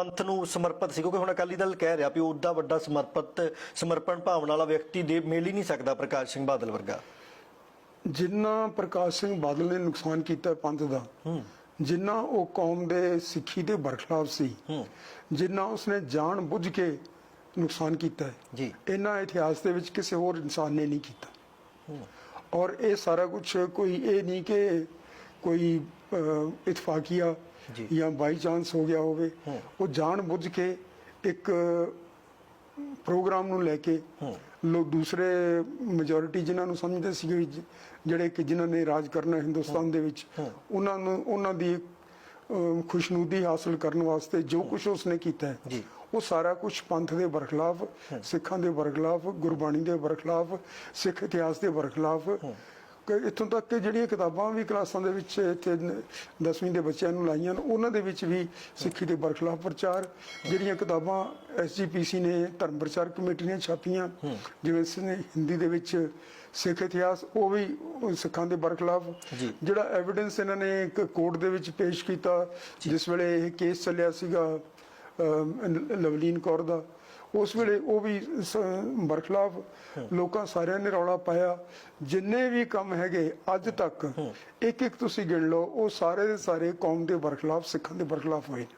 ਪੰਥ ਨੂੰ ਸਮਰਪਿਤ ਸੀ ਕਿਉਂਕਿ ਹੁਣ ਅਕਾਲੀ ਦਲ ਕਹਿ ਰਿਹਾ ਵੀ ਉਹਦਾ ਵੱਡਾ ਸਮਰਪਿਤ ਸਮਰਪਣ ਭਾਵਨਾ ਵਾਲਾ ਵਿਅਕਤੀ ਦੇ ਮਿਲ ਹੀ ਨਹੀਂ ਸਕਦਾ ਪ੍ਰਕਾਸ਼ ਸਿੰਘ ਬਾਦਲ ਵਰਗਾ। ਜਿੰਨਾ ਪ੍ਰਕਾਸ਼ ਸਿੰਘ ਬਾਦਲ ਨੇ ਨੁਕਸਾਨ ਕੀਤਾ ਪੰਥ ਦਾ ਜਿੰਨਾ ਉਹ ਕੌਮ ਦੇ ਸਿੱਖੀ ਦੇ ਬਰਖਲਾਫ ਸੀ ਜਿੰਨਾ ਉਸਨੇ ਜਾਣ ਬੁੱਝ ਕੇ ਨੁਕਸਾਨ ਕੀਤਾ ਹੈ ਜੀ। ਇਹਨਾਂ ਇਤਿਹਾਸ ਦੇ ਵਿੱਚ ਕਿਸੇ ਹੋਰ ਇਨਸਾਨ ਨੇ ਨਹੀਂ ਕੀਤਾ। ਔਰ ਇਹ ਸਾਰਾ ਕੁਝ ਕੋਈ ਇਹ ਨਹੀਂ ਕਿ ਕੋਈ ਇਤਫਾਕੀਆ ਜੀ। ਬਾਈ ਚਾਂਸ ਹੋ ਗਿਆ ਹੋਵੇ ਉਹ ਜਾਣ ਬੁੱਝ ਕੇ ਇੱਕ ਪ੍ਰੋਗਰਾਮ ਨੂੰ ਲੈ ਕੇ ਲੋਕ ਦੂਸਰੇ ਮੈਜੋਰਿਟੀ ਜਿਨ੍ਹਾਂ ਨੂੰ ਸਮਝਦੇ ਜ- ਜਿਹੜੇ ਕਿ ਜਿਨ੍ਹਾਂ ਨੇ ਰਾਜ ਕਰਨਾ ਹਿੰਦੁਸਤਾਨ ਦੇ ਵਿੱਚ ਉਹਨਾਂ ਨੂੰ ਉਹਨਾਂ ਦੀ ਖੁਸ਼ਨੂਦੀ ਹਾਸਲ ਕਰਨ ਵਾਸਤੇ ਜੋ ਕੁਝ ਉਸਨੇ ਕੀਤਾ। ਉਹ ਸਾਰਾ ਕੁਝ ਪੰਥ ਦੇ ਬਰਖਲਾਫ ਸਿੱਖਾਂ ਦੇ ਬਰਖਲਾਫ ਗੁਰਬਾਣੀ ਦੇ ਬਰਖਲਾਫ ਸਿੱਖ ਇਤਿਹਾਸ ਦੇ ਬਰਖਲਾਫ ਕਿ ਇੱਥੋਂ ਤੱਕ ਕਿ ਜਿਹੜੀਆਂ ਕਿਤਾਬਾਂ ਵੀ ਕਲਾਸਾਂ ਦੇ ਵਿੱਚ ਇੱਥੇ 10ਵੀਂ ਦੇ ਬੱਚਿਆਂ ਨੂੰ ਲਾਈਆਂ ਨੇ ਉਹਨਾਂ ਦੇ ਵਿੱਚ ਵੀ ਸਿੱਖੀ ਦੇ ਬਰਖਲਾਫ ਪ੍ਰਚਾਰ ਜਿਹੜੀਆਂ ਕਿਤਾਬਾਂ ਐਸਜੀਪੀਸੀ ਨੇ ਧਰਮ ਪ੍ਰਚਾਰ ਕਮੇਟੀ ਨੇ ਛਾਪੀਆਂ ਜਿਵੇਂ ਇਸ ਨੇ ਹਿੰਦੀ ਦੇ ਵਿੱਚ ਸਿੱਖ ਇਤਿਹਾਸ ਉਹ ਵੀ ਸਿੱਖਾਂ ਦੇ ਬਰਖਲਾਫ। ਜਿਹੜਾ ਐਵੀਡੈਂਸ ਇਹਨਾਂ ਨੇ ਇੱਕ ਕੋਰਟ ਦੇ ਵਿੱਚ ਪੇਸ਼ ਕੀਤਾ ਜਿਸ ਵੇਲੇ ਇਹ ਕੇਸ ਚੱਲਿਆ ਸੀਗਾ ਲਵਲੀਨ ਕੌਰ ਦਾ। ਉਸ ਵੇਲੇ ਉਹ ਵੀ ਬਰਖਲਾਫ ਲੋਕਾਂ ਸਾਰਿਆਂ ਨੇ ਰੌਲਾ ਪਾਇਆ। ਜਿੰਨੇ ਵੀ ਕੰਮ ਹੈਗੇ ਅੱਜ ਤੱਕ ਇੱਕ ਇੱਕ ਤੁਸੀਂ ਗਿਣ ਲਓ ਉਹ ਸਾਰੇ ਦੇ ਸਾਰੇ ਕੌਮ ਦੇ ਬਰਖਲਾਫ ਸਿੱਖਾਂ ਦੇ ਬਰਖਲਾਫ ਹੋਏ ਨੇ।